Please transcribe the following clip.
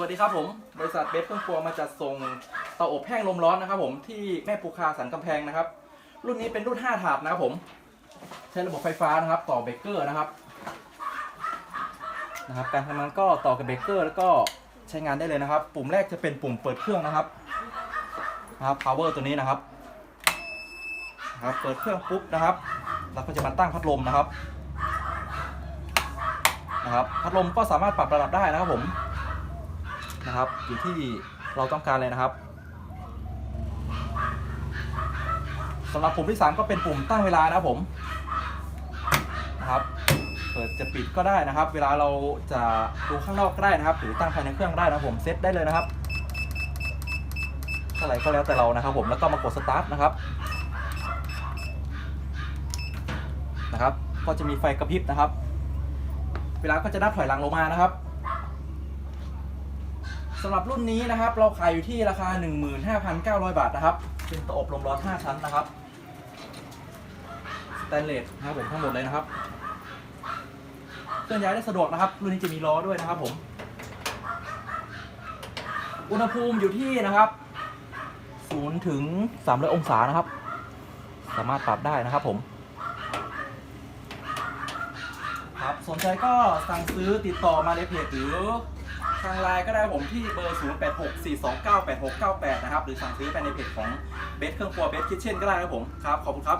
วัสดีครับผม บริษัทเบสเครื่องครัวมาจัดส่งเตาอบแห้งลมร้อนนะครับผมที่แม่ปูคาสันกำแพงนะครับ รุ่นนี้เป็นรุ่น 5 ถาดนะครับผม ใช้ระบบไฟฟ้านะครับ ต่อเบเกอร์นะครับนะครับ การทำงานก็ต่อกับเบเกอร์ แล้วก็ใช้งานได้เลยนะครับ ปุ่มแรกจะเป็นปุ่มเปิดเครื่องนะครับนะครับ power ตัวนี้นะครับนะครับ เปิดเครื่องปุ๊บนะครับเราก็จะมาตั้งพัดลมนะครับนะครับ พัดลมก็สามารถปรับระดับได้นะครับผม นะครับอยู่ที่เราต้องการเลยนะครับสำหรับปุ่มที่ 3 ก็เป็นปุ่มตั้งเวลานะครับผมนะครับเปิดจะปิดก็ได้นะครับ เวลาเราจะดูข้างนอกก็ได้นะครับ หรือตั้งภายในเครื่องได้นะครับผมเซตได้เลยนะครับเท่าไหร่ก็แล้วแต่เรานะครับ ผมแล้วก็มากดสตาร์ทนะครับนะครับ ก็จะมีไฟกระพริบนะครับ เวลาก็จะนับถอยหลังลงมานะครับ สำหรับรุ่นนี้นะครับ เราขายอยู่ที่ราคา 15,900 บาทนะครับ เป็นเตาอบลมร้อน 5 ชั้นนะครับ สแตนเลสนะครับผมทั้งหมดเลยนะครับ เคลื่อนย้ายได้สะดวกนะครับ รุ่นนี้จะมีล้อด้วยนะครับผม อุณหภูมิอยู่ที่นะครับ0ถึง300องศานะครับ สามารถปรับได้นะครับผมครับสนใจก็สั่งซื้อติดต่อมาในเพจหรือ ทางไลน์ก็ได้ผมที่เบอร์ 0864298698 นะครับ หรือสั่งซื้อไปในเพจของเบสเครื่องครัวเบสคิทเช่นก็ได้ครับผม ครับ ขอบคุณครับ